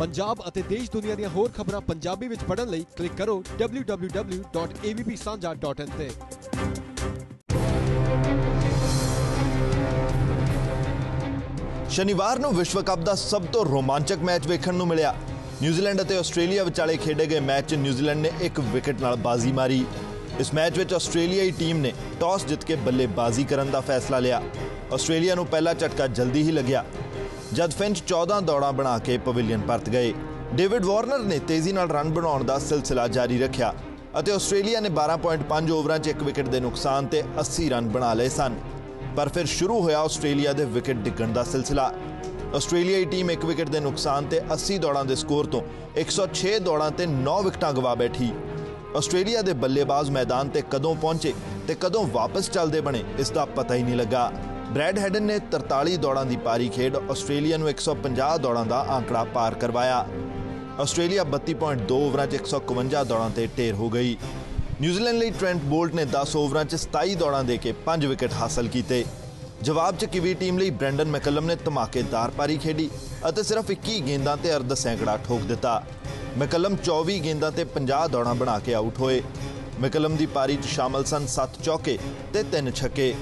ਪੰਜਾਬ ਅਤੇ ਦੇਸ਼ ਦੁਨੀਆ ਦੀਆਂ ਹੋਰ ਖਬਰਾਂ ਪੰਜਾਬੀ ਵਿੱਚ ਪੜ੍ਹਨ ਲਈ ਕਲਿੱਕ ਕਰੋ www.avpsanja.in ਤੇ। ਸ਼ਨੀਵਾਰ ਨੂੰ ਵਿਸ਼ਵ ਕੱਪ ਦਾ ਸਭ ਤੋਂ ਰੋਮਾਂਚਕ ਮੈਚ ਵੇਖਣ ਨੂੰ ਮਿਲਿਆ। ਨਿਊਜ਼ੀਲੈਂਡ ਅਤੇ ਆਸਟ੍ਰੇਲੀਆ ਵਿਚਾਲੇ ਖੇਡੇ ਗਏ ਮੈਚ 'ਚ ਨਿਊਜ਼ੀਲੈਂਡ ਨੇ ਇੱਕ ਵਿਕਟ ਨਾਲ ਬਾਜ਼ੀ ਮਾਰੀ। ਇਸ ਮੈਚ ਵਿੱਚ ਆਸਟ੍ਰੇਲੀਆਈ ਟੀਮ ਨੇ ਟਾਸ ਜਿੱਤ ਕੇ ਬੱਲੇਬਾਜ਼ੀ ਕਰਨ ਦਾ ਫੈਸਲਾ ਲਿਆ। ਆਸਟ੍ਰੇਲੀਆ ਨੂੰ ਪਹਿਲਾ ਝਟਕਾ ਜਲਦੀ ਹੀ ਲੱਗਿਆ। ਜਦ ਫਿੰਚ 14 ਦੌੜਾਂ ਬਣਾ ਕੇ ਪਵੇਲੀਅਨ ਪਰਤ ਗਏ। ਡੇਵਿਡ ਵਾਰਨਰ ਨੇ ਤੇਜ਼ੀ ਨਾਲ ਰਨ ਬਣਾਉਣ ਦਾ ਸਿਲਸਿਲਾ ਜਾਰੀ ਰੱਖਿਆ ਅਤੇ ਆਸਟ੍ਰੇਲੀਆ ਨੇ 12.5 ਓਵਰਾਂ 'ਚ ਇੱਕ ਵਿਕਟ ਦੇ ਨੁਕਸਾਨ ਤੇ 80 ਰਨ ਬਣਾ ਲਏ ਸਨ। ਪਰ ਫਿਰ ਸ਼ੁਰੂ ਹੋਇਆ ਆਸਟ੍ਰੇਲੀਆ ਦੇ ਵਿਕਟ ਡਿੱਗਣ ਦਾ ਸਿਲਸਿਲਾ। ਆਸਟ੍ਰੇਲੀਆਈ ਟੀਮ ਇੱਕ ਵਿਕਟ ਦੇ ਨੁਕਸਾਨ ਤੇ 80 ਦੌੜਾਂ ਦੇ ਸਕੋਰ ਤੋਂ 106 ਦੌੜਾਂ ਤੇ 9 ਵਿਕਟਾਂ ਗਵਾ ਬੈਠੀ। ਆਸਟ੍ਰੇਲੀਆ ਦੇ ਬੱਲੇਬਾਜ਼ ਮੈਦਾਨ ਤੇ ਕਦੋਂ ਪਹੁੰਚੇ ਤੇ ਕਦੋਂ ਵਾਪਸ ਚੱਲਦੇ ਬਣੇ, ਇਸ ਦਾ ਪਤਾ ਹੀ ਨਹੀਂ ਲੱਗਾ। ਬ੍ਰੈਡ ਹੈਡਨ ਨੇ 43 ਦੌੜਾਂ ਦੀ ਪਾਰੀ ਖੇਡ ਆਸਟ੍ਰੇਲੀਆ ਨੂੰ 150 ਦੌੜਾਂ ਦਾ ਆંકੜਾ ਪਾਰ ਕਰਵਾਇਆ। ਆਸਟ੍ਰੇਲੀਆ 32.2 ਓਵਰਾਂ 'ਚ 151 ਦੌੜਾਂ ਤੇ ਢੇਰ ਹੋ ਗਈ। ਨਿਊਜ਼ੀਲੈਂਡ ਲਈ ਟ੍ਰੈਂਟ ਬੋਲਟ ਨੇ 10 ਓਵਰਾਂ 'ਚ 27 ਦੌੜਾਂ ਦੇ ਕੇ 5 ਵਿਕਟ ਹਾਸਲ ਕੀਤੇ। ਜਵਾਬ 'ਚ ਕਿਵੀ ਟੀਮ ਲਈ ਬ੍ਰੈਂਡਨ ਮੈਕਲਮ ਨੇ ਧਮਾਕੇਦਾਰ ਪਾਰੀ ਖੇਡੀ ਅਤੇ ਸਿਰਫ 21 ਗੇਂਦਾਂ ਤੇ ਅਰਧ ਸੈਂਕੜਾ ਠੋਕ ਦਿੱਤਾ। ਮੈਕਲਮ 24 ਗੇਂਦਾਂ ਤੇ 50 ਦੌੜਾਂ ਬਣਾ ਕੇ ਆਊਟ ਹੋਏ। ਮੈਕਲਮ ਦੀ ਪਾਰੀ 'ਚ ਸ਼ਾਮਲ ਸਨ 7 ਚੌਕੇ ਤੇ 3 ਛੱਕੇ।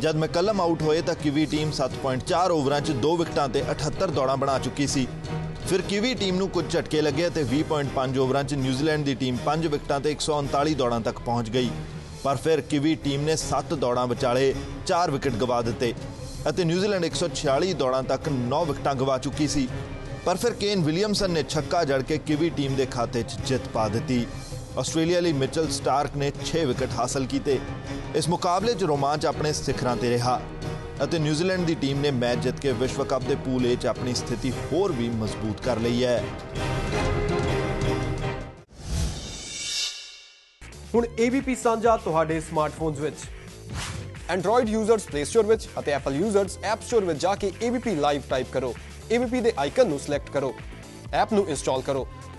ਜਦ ਮੈਕਲਮ ਆਊਟ ਹੋਏ ਤਾਂ ਕਿਵੀ ਟੀਮ 7.4 ਓਵਰਾਂ 'ਚ 2 ਵਿਕਟਾਂ ਤੇ 78 ਦੌੜਾਂ ਬਣਾ ਚੁੱਕੀ ਸੀ। ਫਿਰ ਕਿਵੀ ਟੀਮ ਨੂੰ ਕੁਝ ਝਟਕੇ ਲੱਗੇ ਤੇ 20.5 ਓਵਰਾਂ 'ਚ ਨਿਊਜ਼ੀਲੈਂਡ ਦੀ ਟੀਮ 5 ਵਿਕਟਾਂ ਤੇ 139 ਦੌੜਾਂ ਤੱਕ ਪਹੁੰਚ ਗਈ। ਪਰ ਫਿਰ ਕਿਵੀ ਟੀਮ ਨੇ 7 ਦੌੜਾਂ ਵਿਚਾਲੇ 4 ਵਿਕਟ ਗਵਾ ਦਿੱਤੇ ਅਤੇ ਨਿਊਜ਼ੀਲੈਂਡ 146 ਦੌੜਾਂ ਤੱਕ 9 ਵਿਕਟਾਂ ਗਵਾ ਚੁੱਕੀ ਸੀ। ਪਰ ਫਿਰ ਕੇਨ ਵਿਲੀਅਮਸਨ ਨੇ ਛੱਕਾ ਜੜ ਕੇ ਕਿਵੀ ਟੀਮ ਦੇ ਖਾਤੇ 'ਚ ਜਿੱਤ ਪਾ ਦਿੱਤੀ। ਆਸਟ੍ਰੇਲੀਆ ਲਈ ਮਿਚਲ ਸਟਾਰਕ ਨੇ 6 ਵਿਕਟ ਹਾਸਲ ਕੀਤੇ। ਇਸ ਮੁਕਾਬਲੇ 'ਚ ਰੋਮਾਂਚ ਆਪਣੇ ਸਿਖਰਾਂ ਤੇ ਰਿਹਾ ਅਤੇ ਨਿਊਜ਼ੀਲੈਂਡ ਦੀ ਟੀਮ ਨੇ ਮੈਚ ਜਿੱਤ ਕੇ ਵਿਸ਼ਵ ਕੱਪ ਦੇ ਪੂਲ ਏ 'ਚ ਆਪਣੀ ਸਥਿਤੀ ਹੋਰ ਵੀ ਮਜ਼ਬੂਤ ਕਰ ਲਈ ਹੈ। ਹੁਣ ABP ਸਾਂਝਾ ਤੁਹਾਡੇ ਸਮਾਰਟਫੋਨਸ ਵਿੱਚ। Android ਯੂਜ਼ਰਸ Play Store ਵਿੱਚ ਅਤੇ Apple ਯੂਜ਼ਰਸ App Store ਵਿੱਚ ਜਾ ਕੇ ABP ਲਾਈਵ ਟਾਈਪ ਕਰੋ। ABP ਦੇ ਆਈਕਨ ਨੂੰ ਸਿਲੈਕਟ ਕਰੋ। ਐਪ ਨੂੰ ਇੰਸਟਾਲ ਕਰੋ।